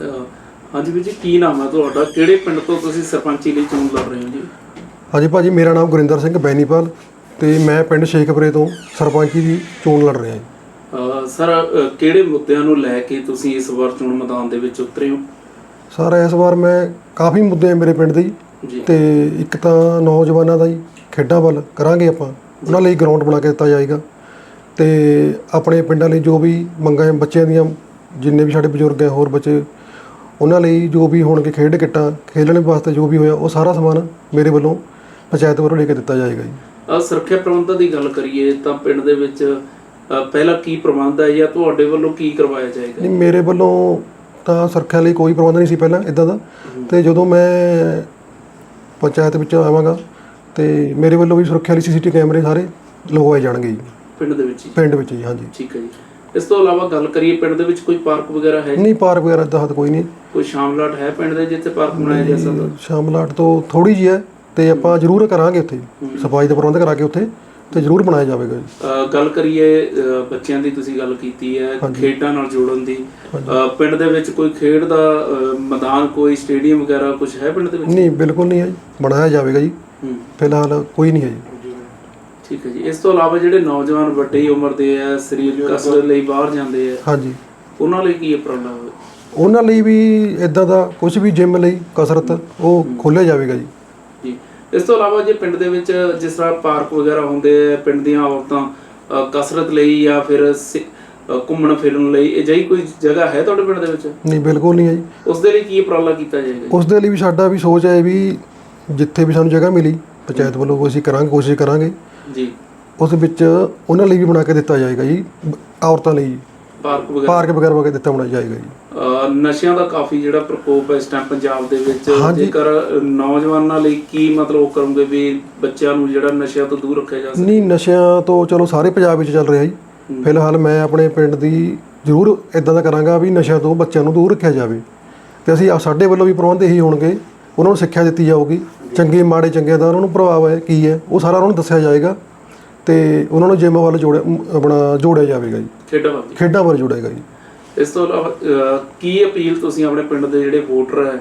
ਹਾਂਜੀ ਵੀਰ ਜੀ ਕੀ ਨਾਮ ਹੈ ਤੁਹਾਡਾ? ਕਿਹੜੇ ਪਿੰਡ ਤੋਂ ਤੁਸੀਂ ਸਰਪੰਚੀ ਲਈ ਚੋਣ ਲੜ ਰਹੇ ਹੋ ਜੀ? ਹਾਂਜੀ ਭਾਜੀ ਮੇਰਾ ਨਾਮ ਗੁਰਿੰਦਰ ਸਿੰਘ ਬੈਨੀਪਾਲ ਤੇ ਮੈਂ ਪਿੰਡ ਸ਼ੇਖਪੁਰੇ ਤੋਂ ਸਰਪੰਚੀ ਦੀ ਚੋਣ ਲੜ ਰਿਹਾ ਹਾਂ ਸਰ ਕਿਹੜੇ ਮੁੱਦਿਆਂ ਨੂੰ ਲੈ ਕੇ ਤੁਸੀਂ ਇਸ ਵਾਰ ਚੋਣ ਮੈਦਾਨ ਦੇ ਵਿੱਚ ਉਤਰੇ ਹੋ? ਸਰ ਇਸ ਵਾਰ ਮੈਂ ਕਾਫੀ ਮੁੱਦੇ ਆ ਮੇਰੇ ਪਿੰਡ ਦੇ ਜੀ ਤੇ ਇੱਕ ਤਾਂ ਨੌਜਵਾਨਾਂ ਦਾ ਜੀ ਖੇਡਾਂ ਵੱਲ ਕਰਾਂਗੇ ਆਪਾਂ। ਉਹਨਾਂ ਲਈ ਗਰਾਊਂਡ ਬਣਾ ਕੇ ਦਿੱਤਾ ਜਾਏਗਾ ਤੇ ਆਪਣੇ ਪਿੰਡਾਂ ਲਈ ਜੋ ਵੀ ਮੰਗਾਂ ਬੱਚਿਆਂ ਦੀਆਂ ਜਿੰਨੇ ਵੀ ਸਾਡੇ ਬਜ਼ੁਰਗ ਹੈ ਹੋਰ ਬੱਚੇ ਉਹਨਾਂ ਲਈ ਜੋ ਵੀ ਹੋਣਗੇ ਖੇਡ ਕਿੱਟਾਂ ਖੇਲਣ ਵਾਸਤੇ ਜੋ ਵੀ ਹੋਇਆ ਉਹ ਸਾਰਾ ਸਮਾਨ ਮੇਰੇ ਵੱਲੋਂ ਪੰਚਾਇਤ ਵੱਲੋਂ ਲੈ ਕੇ ਦਿੱਤਾ ਜਾਏਗਾ ਜੀ। ਸੁਰੱਖਿਆ ਪ੍ਰਬੰਧਾਂ ਦੀ ਗੱਲ ਕਰੀਏ ਤਾਂ ਪਿੰਡ ਦੇ ਵਿੱਚ ਪਹਿਲਾਂ ਕੀ ਪ੍ਰਬੰਧ ਹੈ ਜਾਂ ਤੁਹਾਡੇ ਵੱਲੋਂ ਕੀ ਕਰਵਾਇਆ ਜਾਏਗਾ? ਨਹੀਂ ਮੇਰੇ ਵੱਲੋਂ ਤਾਂ ਸੁਰੱਖਿਆ ਲਈ ਕੋਈ ਪ੍ਰਬੰਧ ਨਹੀਂ ਸੀ ਪਹਿਲਾਂ ਇਦਾਂ ਦਾ। ਤੇ ਜਦੋਂ ਮੈਂ ਪੰਚਾਇਤ ਵਿੱਚ ਆਵਾਂਗਾ ਤੇ ਮੇਰੇ ਵੱਲੋਂ ਵੀ ਸੁਰੱਖਿਆ ਲਈ ਸੀਸੀਟੀ ਕੈਮਰੇ ਸਾਰੇ ਲਗਵਾਏ ਜਾਣਗੇ ਜੀ। ਪਿੰਡ ਦੇ ਵਿੱਚ ਹੀ? ਪਿੰਡ ਵਿੱਚ ਜੀ ਹਾਂਜੀ। ਠੀਕ ਹੈ ਜੀ। ਇਸ ਤੋਂ ਇਲਾਵਾ ਗੱਲ ਕਰੀਏ ਪਿੰਡ ਦੇ ਵਿੱਚ ਕੋਈ ਪਾਰਕ ਵਗੈਰਾ ਹੈ ਨਹੀਂ ਪਾਰਕ ਵਗੈਰਾ ਦਾ ਹੱਦ ਕੋਈ ਨਹੀਂ। ਕੋਈ ਸ਼ਾਮਲਾਟ ਹੈ ਪਿੰਡ ਦੇ ਜਿੱਥੇ ਪਾਰਕ ਬਣਾਇਆ ਜਾ ਸਕਦਾ? ਸ਼ਾਮਲਾਟ ਤੋਂ ਥੋੜੀ ਜਿਹੀ ਹੈ ਤੇ ਆਪਾਂ ਜ਼ਰੂਰ ਕਰਾਂਗੇ ਉੱਥੇ। ਸਫ਼ਾਈ ਦਾ ਪ੍ਰਬੰਧ ਕਰਾ ਕੇ ਉੱਥੇ ਤੇ ਜ਼ਰੂਰ ਬਣਾਇਆ ਜਾਵੇਗਾ ਜੀ। ਗੱਲ ਕਰੀਏ ਬੱਚਿਆਂ ਦੀ ਤੁਸੀਂ ਗੱਲ ਕੀਤੀ ਹੈ ਖੇਡਾਂ ਨਾਲ ਜੋੜਨ ਦੀ। ਪਿੰਡ ਦੇ ਵਿੱਚ ਕੋਈ ਖੇਡ ਦਾ ਮੈਦਾਨ ਕੋਈ ਸਟੇਡੀਅਮ ਵਗੈਰਾ ਕੁਝ ਹੈ ਪਿੰਡ ਦੇ ਵਿੱਚ? ਨਹੀਂ ਬਿਲਕੁਲ ਨਹੀਂ ਹੈ ਜੀ। ਬਣਾਇਆ ਜਾਵੇਗਾ ਜੀ। ਫਿਲਹਾਲ ਕੋਈ ਨਹੀਂ ਹੈ ਜੀ। ਠੀਕ ਹੈ ਜੀ। ਇਸ ਤੋਂ ਇਲਾਵਾ ਜਿਹੜੇ ਨੌਜਵਾਨ ਵੱਡੀ ਉਮਰ ਦੇ ਆ ਸਰੀਰਕ ਕਸਰਤ ਲਈ ਬਾਹਰ ਜਾਂਦੇ ਆ ਹਾਂਜੀ। ਉਹਨਾਂ ਲਈ ਕੀ ਉਪਰਾਲਾ ਹੋਵੇ ਉਹਨਾਂ ਲਈ ਵੀ ਇਦਾਂ ਦਾ ਕੁਝ ਵੀ ਜਿਮ ਲਈ ਕਸਰਤ ਉਹ ਖੋਲ੍ਹਿਆ ਜਾਵੇਗਾ ਜੀ। ਜੀ। ਇਸ ਤੋਂ ਇਲਾਵਾ ਜੇ ਪਿੰਡ ਦੇ ਵਿੱਚ ਜਿਸ ਤਰ੍ਹਾਂ ਪਾਰਕ ਵਗੈਰਾ ਹੁੰਦੇ ਆ ਪਿੰਡ ਦੀਆਂ ਔਰਤਾਂ ਕਸਰਤ ਲਈ ਜਾਂ ਫਿਰ ਘੁੰਮਣ ਫਿਰਨ ਲਈ ਇਹ ਜਿਹੀ ਕੋਈ ਜਗ੍ਹਾ ਹੈ ਤੁਹਾਡੇ ਪਿੰਡ ਦੇ ਵਿੱਚ? ਨਹੀਂ ਬਿਲਕੁਲ ਨਹੀਂ ਹੈ ਜੀ। ਉਸ ਦੇ ਲਈ ਕੀ ਉਪਰਾਲਾ ਕੀਤਾ ਜਾਏਗਾ? ਉਸ ਦੇ ਲਈ ਵੀ ਸਾਡਾ ਵੀ ਸੋਚ ਹੈ ਵੀ ਜਿੱਥੇ ਵੀ ਸਾਨੂੰ ਜਗ੍ਹਾ ਮਿਲੀ ਪੰਚਾਇਤ ਵੱਲੋਂ ਅਸੀਂ ਕਰਾਂਗੇ ਕੋਸ਼ਿਸ਼ ਕਰਾਂਗੇ। ਜੀ। ਉਸ ਵਿੱਚ ਉਹਨਾਂ ਲਈ ਵੀ ਬਣਾ ਕੇ ਦਿੱਤਾ ਜਾਏਗਾ ਜੀ ਔਰਤਾਂ ਲਈ। ਪਾਰਕ ਵਗੈਰਾ? ਪਾਰਕ ਵਗੈਰਾ ਦਿੱਤਾ ਬਣਾਇਆ ਜਾਏਗਾ ਜੀ। ਅਹ ਨਸ਼ਿਆਂ ਦਾ ਕਾਫੀ ਜਿਹੜਾ ਪ੍ਰਕੋਪ ਹੈ ਇਸ ਟਾਈਮ ਪੰਜਾਬ ਦੇ ਵਿੱਚ। ਹਾਂਜੀ। ਜੇਕਰ ਨੌਜਵਾਨਾਂ ਲਈ ਕੀ ਮਤਲਬ ਉਹ ਕਰੋਗੇ ਵੀ ਬੱਚਿਆਂ ਨੂੰ ਜਿਹੜਾ ਨਸ਼ਿਆਂ ਤੋਂ ਦੂਰ ਰੱਖਿਆ ਜਾ ਸਕੇ? ਨਹੀਂ ਨਸ਼ਿਆਂ ਤੋਂ ਚਲੋ ਸਾਰੇ ਪੰਜਾਬ ਵਿੱਚ ਚੱਲ ਰਿਹਾ ਜੀ। ਫਿਲਹਾਲ ਮੈਂ ਆਪਣੇ ਪਿੰਡ ਦੀ ਜ਼ਰੂਰ ਇਦਾਂ ਦਾ ਕਰਾਂਗਾ ਵੀ ਨਸ਼ਿਆਂ ਤੋਂ ਬੱਚਿਆਂ ਨੂੰ ਦੂਰ ਰੱਖਿਆ ਜਾਵੇ। ਤੇ ਅਸੀਂ ਸਾਡੇ ਵੱਲੋਂ ਵੀ ਪ੍ਰਬੰਧ ਇਹੀ ਹੋਣਗੇ ਉਹਨਾਂ ਨੂੰ ਸਿੱਖਿਆ ਦਿੱਤੀ ਜਾਊਗੀ। ਚੰਗੇ ਮਾੜੇ ਚੰਗੇ ਦਾ ਉਹਨਾਂ ਨੂੰ ਪ੍ਰਭਾਵ ਹੈ ਕੀ ਹੈ ਉਹ ਸਾਰਾ ਉਹਨਾਂ ਨੂੰ ਦੱਸਿਆ ਜਾਏਗਾ ਤੇ ਉਹਨਾਂ ਨੂੰ ਜਿਮ ਵੱਲ ਜੋੜਿਆ ਆਪਣਾ ਜੋੜਿਆ ਜਾਵੇਗਾ ਜੀ। ਖੇਡਾਂ ਵੱਲ। ਖੇਡਾਂ ਵੱਲ ਜੋੜੇਗਾ ਜੀ। ਇਸ ਤੋਂ ਇਲਾਵਾ ਅਹ, ਕੀ ਅਪੀਲ ਤੁਸੀਂ ਆਪਣੇ ਪਿੰਡ ਦੇ ਜਿਹੜੇ ਵੋਟਰ ਹੈ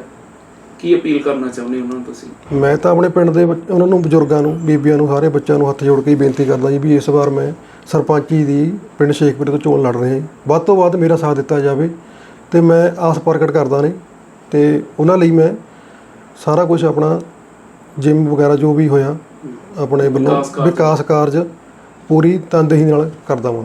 ਕੀ ਅਪੀਲ ਕਰਨਾ ਚਾਹੁੰਦੇ ਹੋ ਉਹਨਾਂ ਨੂੰ ਤੁਸੀਂ? ਮੈਂ ਤਾਂ ਆਪਣੇ ਪਿੰਡ ਦੇ ਬੱਚ- ਉਹਨਾਂ ਨੂੰ ਬਜ਼ੁਰਗਾਂ ਨੂੰ ਬੀਬੀਆਂ ਨੂੰ ਸਾਰੇ ਬੱਚਿਆਂ ਨੂੰ ਹੱਥ ਜੋੜ ਕੇ ਹੀ ਬੇਨਤੀ ਕਰਦਾ ਜੀ ਵੀ ਇਸ ਵਾਰ ਮੈਂ ਸਰਪੰਚੀ ਦੀ ਪਿੰਡ ਸ਼ੇਖਪੁਰੇ ਤੋਂ ਚੋਣ ਲੜ ਰਿਹਾ ਹਾਂ ਵੱਧ ਤੋਂ ਵੱਧ ਮੇਰਾ ਸਾਥ ਦਿੱਤਾ ਜਾਵੇ ਤੇ ਮੈਂ ਆਸ ਪ੍ਰਗਟ ਕਰਦਾ ਨੇ ਤੇ ਉਹਨਾਂ ਲਈ ਮੈਂ ਸਾਰਾ ਕੁਝ ਆਪਣਾ ਜਿਮ ਵਗੈਰਾ ਜੋ ਵੀ ਹੋਇਆ ਆਪਣੇ ਵੱਲੋਂ ਵਿਕਾਸ ਕਾਰਜ। ਪੂਰੀ ਤਨਦੇਹੀ ਨਾਲ ਕਰਦਾ ਹਾਂ